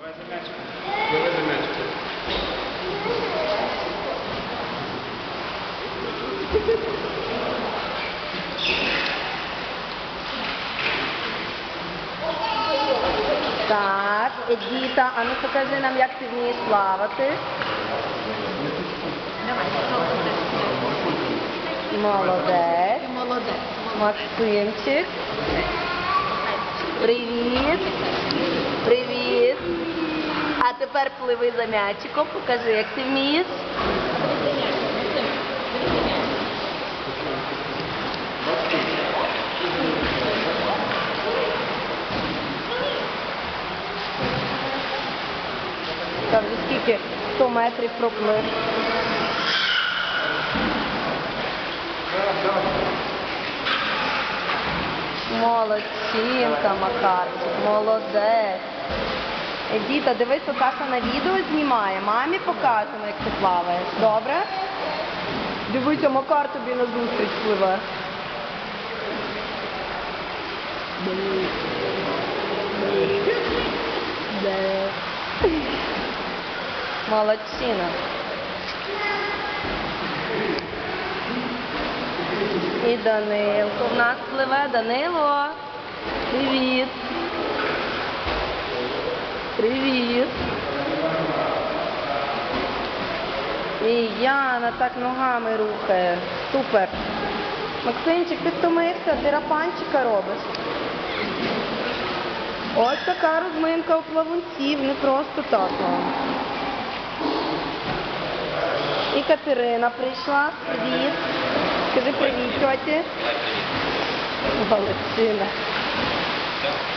Давай за м'ячик. Давай за м'ячик. Так, Едіта, а ну покажи нам, як ти вмієш плавати. Молодець. Молодець. Максимчик. Привіт. Тепер пливи за м'ячиком, покажи, як ти вмієш. Там вже скільки 100 метрів проплив. Молодчинка, Макарчик, молодець. Едіта, дивись, Саша на відео знімає. Мамі показуємо, як ти плаваєш. Добре? Дивися, Макар тобі на зустріч пливе. Молодчина. І Данилко в нас пливе. Данило. Привіт. Привіт. І Яна так ногами рухає. Супер. Максимчик, ти втомився, ти рапанчика робиш. Ось така розминка у плавунців, не просто так. І Катерина прийшла. Привіт. Скажи привіт, тьоті. Молодчина.